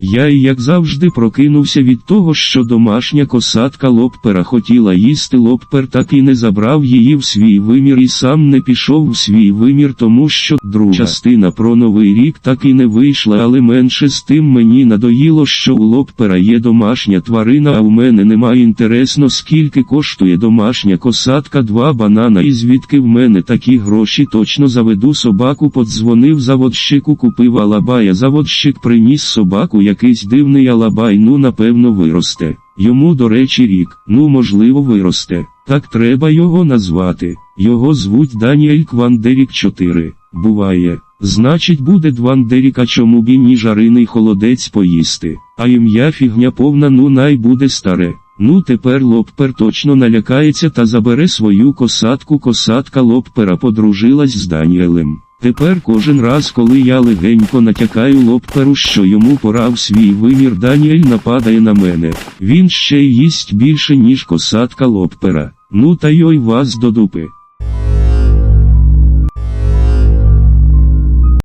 Я і як завжди прокинувся від того, що домашня косатка Лоппера хотіла їсти Лоппер так і не забрав її в свій вимір і сам не пішов в свій вимір, тому що друга частина про новий рік так і не вийшла, але менше з тим мені надоїло, що у Лоппера є домашня тварина, а у мене немає інтересно, скільки коштує домашня косатка, два банана і звідки в мене такі гроші? Точно заведу собаку, подзвонив заводщику, купив алабая, заводщик приніс собаку, якийсь дивний алабай, ну напевно виросте. Йому, до речі, рік, ну можливо виросте. Так треба його назвати. Його звуть Даніель Квандерік 4. Буває. Значить буде Двандерік, а чому б і ні жариний холодець поїсти. А ім'я фігня повна, ну най буде старе. Ну тепер Лоппер точно налякається та забере свою косатку. Косатка Лоппера подружилась з Даніелем. Тепер кожен раз, коли я легенько натякаю Лопперу, що йому пора в свій вимір, Даніель нападає на мене. Він ще й їсть більше, ніж косатка Лоппера. Ну та йой вас до дупи.